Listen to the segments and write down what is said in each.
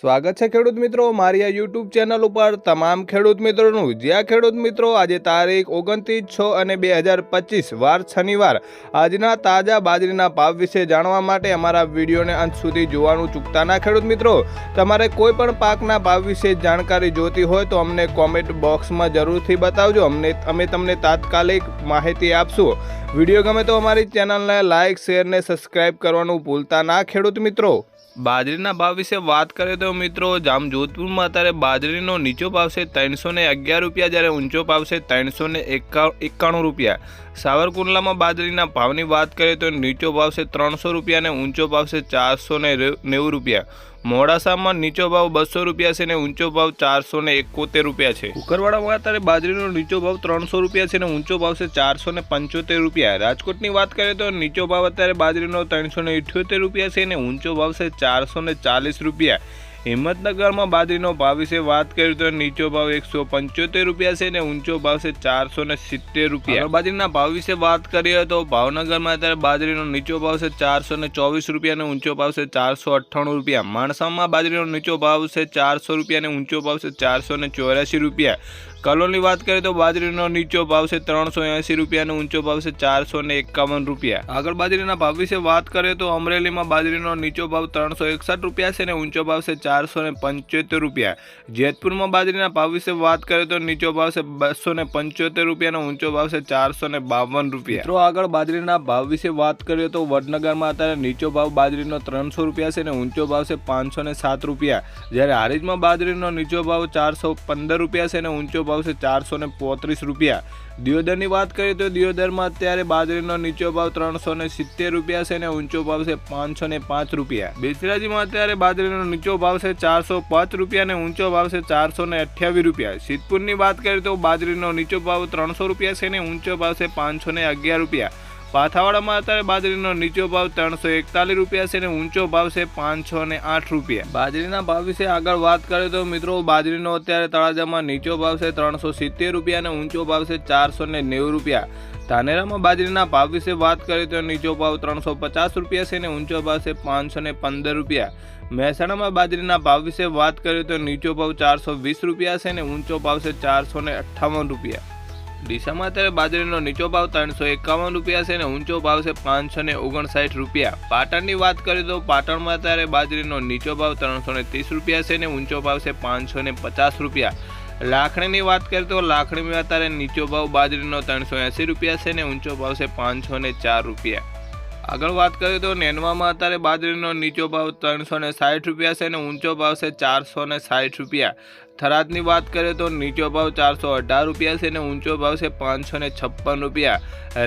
સ્વાગત છે ખેડૂત મિત્રો મારી આ યુટ્યુબ ચેનલ ઉપર તમામ ખેડૂત મિત્રોનું. જ્યાં ખેડૂત મિત્રો આજે તારીખ ઓગણત્રીસ છ અને બે હજાર પચીસ, વાર શનિવાર. આજના તાજા બાજરીના ભાવ વિશે જાણવા માટે અમારા વિડીયોને અંત સુધી જોવાનું ચૂકતા ના ખેડૂત મિત્રો. તમારે કોઈ પણ પાકના ભાવ વિશે જાણકારી જોતી હોય તો અમને કોમેન્ટ બોક્સમાં જરૂરથી બતાવજો. અમને, અમે તમને તાત્કાલિક માહિતી આપશું. વીડિયો ગમે તો અમારી ચેનલને લાઇક શેર ને સબસ્ક્રાઇબ કરવાનું ભૂલતા ના ખેડૂત મિત્રો. બાજરીના ભાવ વિશે વાત કરીએ તો મિત્રો જામ જોધપુરમાં અત્યારે બાજરીનો નીચો ભાવ છે ત્રણસો ને અગિયાર રૂપિયા, જ્યારે ઊંચો ભાવ છે ત્રણસો ને એકાણું રૂપિયા. સાવરકુંડલામાં બાજરીના ભાવની વાત કરીએ તો નીચો ભાવ છે ત્રણસો રૂપિયા અને ઊંચો ભાવ છે ચારસો ને નેવું રૂપિયા. મોડાસામાં નીચો ભાવ બસો રૂપિયા છે ને ઊંચો ભાવ ચારસો ને એકોતેર રૂપિયા છે. કુકરવાડામાં અત્યારે બાજરીનો નીચો ભાવ ત્રણસો રૂપિયા છે અને ઊંચો ભાવ છે ચારસો ને પંચોતેર રૂપિયા. રાજકોટની વાત કરીએ તો નીચો ભાવ અત્યારે બાજરીનો ત્રણસો ને ઇઠ્યોતેર રૂપિયા છે અને ઊંચો ભાવ છે ચારસો ને ચાલીસ રૂપિયા. હિંમતનગરમાં બાજરીનો ભાવ વિશે વાત કરીએ તો નીચો ભાવ એકસો પંચોતેર રૂપિયા છે અને ઊંચો ભાવ છે ચારસો ને સિત્તેર રૂપિયા. બાજરીના ભાવ વિશે વાત કરીએ તો ભાવનગરમાં અત્યારે બાજરીનો નીચો ભાવ છે ચારસો ને ચોવીસ રૂપિયા અને ઊંચો ભાવ છે ચારસો અઠ્ઠાણું રૂપિયા. માણસામાં બાજરીનો નીચો ભાવ છે ચારસો રૂપિયા અને ઊંચો ભાવ છે ચારસો ને ચોર્યાસી રૂપિયા. કલોની વાત કરીએ તો બાજરીનો નીચો ભાવ છે ત્રણસો એંસી રૂપિયા ઊંચો ભાવ છે ચારસો ને એકાવન રૂપિયા. આગળ બાજરીના ભાવ વિશે વાત કરીએ તો અમરેલીમાં બાજરીનો નીચો ભાવ ત્રણસો એકસઠ રૂપિયા છે અને ઊંચો ભાવ છે ચારસો ને પંચોતેર રૂપિયા. જેતપુરમાં બાજરીના ભાવ વિશે વાત કરીએ તો નીચો ભાવ છે બસો ને પંચોતેર રૂપિયા અને ઊંચો ભાવ છે ચારસો ને બાવન રૂપિયા. મિત્રો, આગળ બાજરીના ભાવ વિશે વાત કરીએ તો વડનગરમાં અત્યારે નીચો ભાવ બાજરીનો ત્રણસો રૂપિયા છે અને ઊંચો ભાવ છે પાંચસો ને સાત રૂપિયા. જ્યારે હારીજમાં બાજરીનો નીચો ભાવ ચારસો પંદર રૂપિયા છે અને ઊંચો ભાવ છે ચારસો ને પોત્રીસ રૂપિયા. દિયોદરની વાત કરીએ તો દિયોદરમાં અત્યારે બાજરીનો નીચો ભાવ ત્રણસો ને સિત્તેર રૂપિયા છે અને ઊંચો ભાવ છે પાંચસો ને પાંચ રૂપિયા. બેચરાજીમાં અત્યારે બાજરીનો નીચો ભાવ છે ચારસો પાંચ રૂપિયા અને ઊંચો ભાવ છે ચારસો ને અઠ્યાવીસ રૂપિયા. સિદ્ધપુરની વાત કરીએ તો બાજરીનો નીચો ભાવ ત્રણસો રૂપિયા છે અને ઊંચો ભાવ છે પાંચસો ને અગિયાર રૂપિયા. પાથાવાડામાં અત્યારે બાજરીનો નીચો ભાવ ત્રણસો એકતાલીસ રૂપિયા છે અને ઊંચો ભાવ છે પાંચસો ને આઠ રૂપિયા. બાજરીના ભાવ વિશે આગળ વાત કરીએ તો મિત્રો, બાજરીનો અત્યારે તળાજામાં નીચો ભાવ છે ત્રણસો સિત્તેર રૂપિયા અને ઊંચો ભાવ છે ચારસો ને નેવું રૂપિયા. ધાનેરામાં બાજરીના ભાવ વિશે વાત કરીએ તો નીચો ભાવ ત્રણસો પચાસ રૂપિયા છે અને ઊંચો ભાવ છે પાંચસો ને પંદર રૂપિયા. મહેસાણામાં બાજરીના ભાવ વિશે વાત કરીએ તો નીચો ભાવ ચારસો વીસ રૂપિયા છે અને ઊંચો ભાવ છે ચારસો ને અઠ્ઠાવન રૂપિયા. ડીસામાં અત્યારે બાજરીનો નીચો ભાવ ત્રણસો એકાવન રૂપિયા છે અને ઊંચો ભાવ છે પાંચસો ને ઓગણસાઠ રૂપિયા. પાટણની વાત કરીએ તો પાટણમાં અત્યારે બાજરીનો નીચો ભાવ ત્રણસો ને ત્રીસ રૂપિયા છે અને ઊંચો ભાવ છે પાંચસો ને પચાસ રૂપિયા. લાખણીની વાત કરીએ તો લાખણીમાં અત્યારે નીચો ભાવ બાજરીનો ત્રણસો એંસી રૂપિયા છે અને ઊંચો ભાવ છે પાંચસો ને ચાર રૂપિયા. આગળ વાત કરીએ તો નેનવામાં અત્યારે બાજરીનો નીચો ભાવ ત્રણસો ને સાઠ રૂપિયા છે અને ઊંચો ભાવ છે ચારસો ને સાઠ રૂપિયા. થરાદની વાત કરીએ તો નીચો ભાવ ચારસો અઢાર રૂપિયા છે અને ઊંચો ભાવ છે પાંચસો ને છપ્પન રૂપિયા.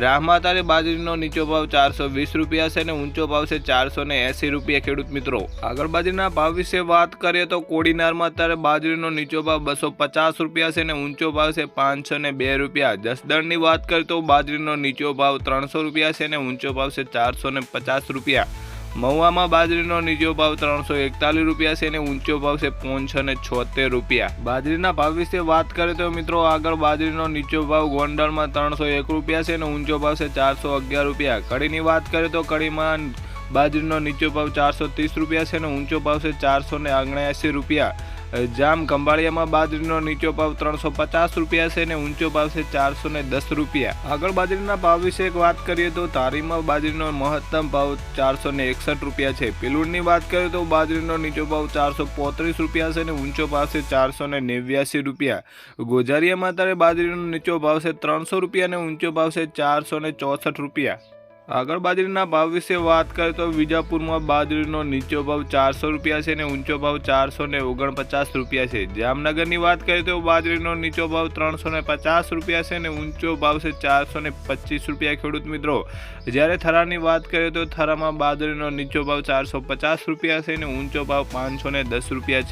રાહમાતારી બાજરીનો નીચો ભાવ ચારસો વીસ રૂપિયા છે અને ઊંચો ભાવ છે ચારસો ને એંસી રૂપિયા, ખેડૂત મિત્રો. આગળ બાજરીના ભાવ વિશે વાત કરીએ તો કોડીનારમાં અત્યારે બાજરીનો નીચો ભાવ બસો પચાસ રૂપિયા છે અને ઊંચો ભાવ છે પાંચસો ને બે રૂપિયા. જસદણની વાત કરીએ તો બાજરીનો નીચો ભાવ ત્રણસો રૂપિયા છે અને ઊંચો ભાવ છે ચારસો ને પચાસ રૂપિયા. મહુવામાં બાજરીનો નીચો ભાવ ત્રણસો એકતાલીસ રૂપિયા છે અને ઊંચો ભાવ છે પાંચસો ને છોતેર રૂપિયા. બાજરીના ભાવ વિશે વાત કરીએ તો મિત્રો આગળ બાજરીનો નીચો ભાવ ગોંડલમાં ત્રણસો એક રૂપિયા છે અને ઊંચો ભાવ છે ચારસો અગિયાર રૂપિયા. કડીની વાત કરીએ તો કડીમાં બાજરીનો નીચો ભાવ ચારસો ત્રીસ રૂપિયા છે અને ઊંચો ભાવ છે ચારસો ને રૂપિયા. જામ ખંભાળિયામાં બાજરીનો નીચો ભાવ ત્રણસો પચાસ રૂપિયા છે અને ઊંચો ભાવ છે ચારસો ને દસ રૂપિયા. આગળ બાજરીના ભાવ વિશે એક વાત કરીએ તો તારીમાં બાજરીનો મહત્તમ ભાવ ચારસો ને એકસઠ રૂપિયા છે. પિલુડની વાત કરીએ તો બાજરીનો નીચો ભાવ ચારસો પોત્રીસ રૂપિયા છે અને ઊંચો ભાવ છે ચારસો ને નેવ્યાસી રૂપિયા. ગોજારિયામાં અત્યારે બાજરીનો નીચો ભાવ છે ત્રણસો રૂપિયા અને ઊંચો ભાવ છે ચારસો ને ચોસઠ રૂપિયા. આગળ બાજરીના ભાવ વિશે વાત કરીએ તો વિજાપુરમાં બાજરીનો નીચો ભાવ ચારસો રૂપિયા છે અને ઊંચો ભાવ ચારસો ને ઓગણપચાસ રૂપિયા છે. જામનગરની વાત કરીએ તો બાજરીનો નીચો ભાવ ત્રણસો ને પચાસ રૂપિયા છે અને ઊંચો ભાવ છે ચારસો ને પચીસ રૂપિયા ખેડૂત મિત્રો. જ્યારે થરાની વાત કરીએ તો થરામાં બાજરીનો નીચો ભાવ ચારસો પચાસ રૂપિયા છે અને ઊંચો ભાવ પાંચસો ને દસ રૂપિયા છે.